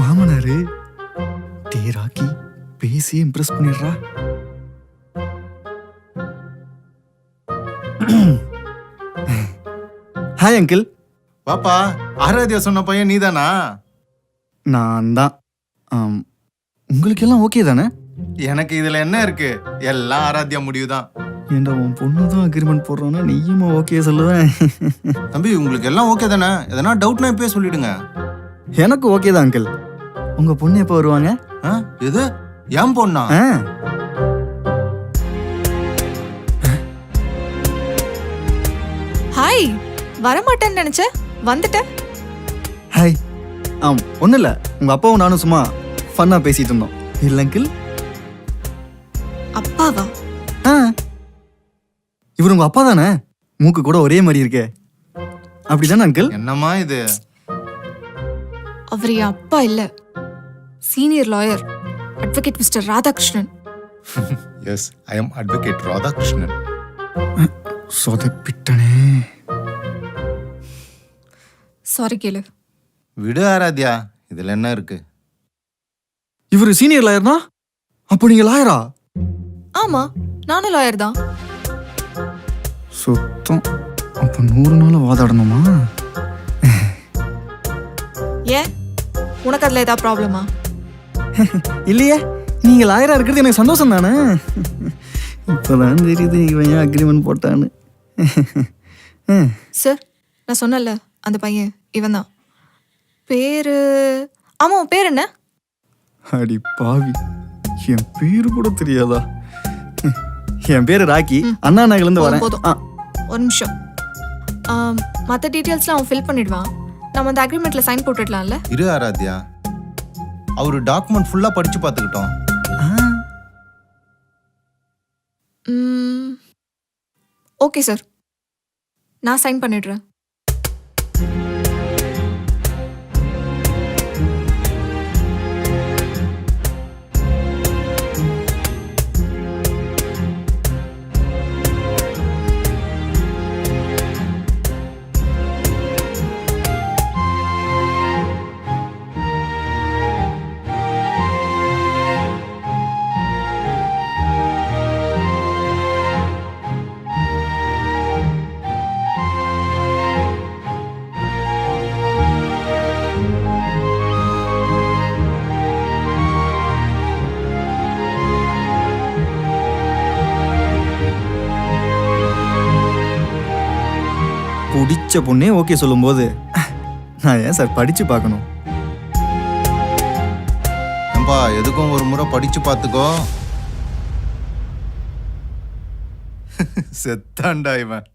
மாமனாரு டே ராக்கி பேசி இம்ப்ரெஸ் பண்ணிடுறா. ஹாய் அங்கிள் பாப்பா ஆராத்யா சொன்ன பையன் நீதானா? நான் தான் ஆம், உங்களுக்கு எல்லாம் ஓகே தானே? எனக்கு இதுல என்ன இருக்கு? எல்லாம் ஆராத்யா முடிவுதான். ஏன்டா உன் பொண்ணு தான் அக்ரிமெண்ட் போடுறான்னா நீயுமா ஓகே சொல்லுவேன் தம்பி உங்களுக்கு எல்லாம் ஓகே தானே? எதனா டவுட்னா இப்பயே சொல்லிடுங்க. எனக்கு ஓகே தான் அங்கிள் உங்க பொண்ணு எப்போ வருவாங்க? ஆ? எது? ஏன் பொண்ணா? ஆ. ஹாய் வரமாட்டேன்னு நினைச்சேன் வந்துட்டேன் ஹாய் ஆம் ஒன்றும் இல்லை. உங்கள் அப்பாவும் நானும் சும்மா ஃபன்னாக பேசிட்டு இருந்தோம். இல்லை அங்கிள் அப்பாவா? ஆ. இவர் உங்கள் அப்பா தானே? மூக்கு கூட ஒரே மாதிரி இருக்கே. அப்படி தானே அங்கிள் என்னம்மா இது? அவர் என் அப்பா இல்ல. Senior lawyer advocate mister Radhakrishnan. Yes I am advocate Radhakrishnan. சொதப்பிட்டனே sorry கேளு. விடு ஆராத்யா இதுல என்ன இருக்கு? இவர் சீனியர் லாயர்னா அப்போ நீங்கள் லாயரா ஆமா நானும் லாயர் தான். சுத்தம். அப்போ நூறு நாள் வாதாடணுமா? ஏன்? உனக்கு அதுல ஏதாவது ப்ராப்ளமா இல்லையே நீங்கள் லாயராக இருக்கிறது எனக்கு சந்தோஷம் தானே இப்போதான் தெரியுது இவன் ஏன் அக்ரிமெண்ட் போட்டான்னு. சார் நான் சொன்னல அந்த பையன் இவன் தான் பேரு ஆமா உன் பேர் என்ன? அடி பாவி என் பேரு கூட தெரியாதா? என் பேரு ராக்கி அண்ணா நகர்லேருந்து வரேன். போதும், ஒரு நிமிஷம். மற்ற டீட்டெயில்ஸ்லாம் அவன் ஃபில் பண்ணிடுவான். நம்ம அந்த அக்ரிமெண்ட்ல சைன் போட்டுடலாம்ல? இரு ஆராத்யா. அவரு டாக்குமெண்ட் ஃபுல்லா படிச்சு பார்த்துக்கிட்டோம். ஆ. Okay sir. நான் சைன் பண்ணிடுறேன். பிடிச்ச பொண்ணே ஓகே சொல்லும்போது நான் ஏன் சார் படித்து பார்க்கணும்? ஏன்பா எதுக்கும் ஒரு முறை படித்து பார்த்துக்கோ. செத்தாண்டா இவன்.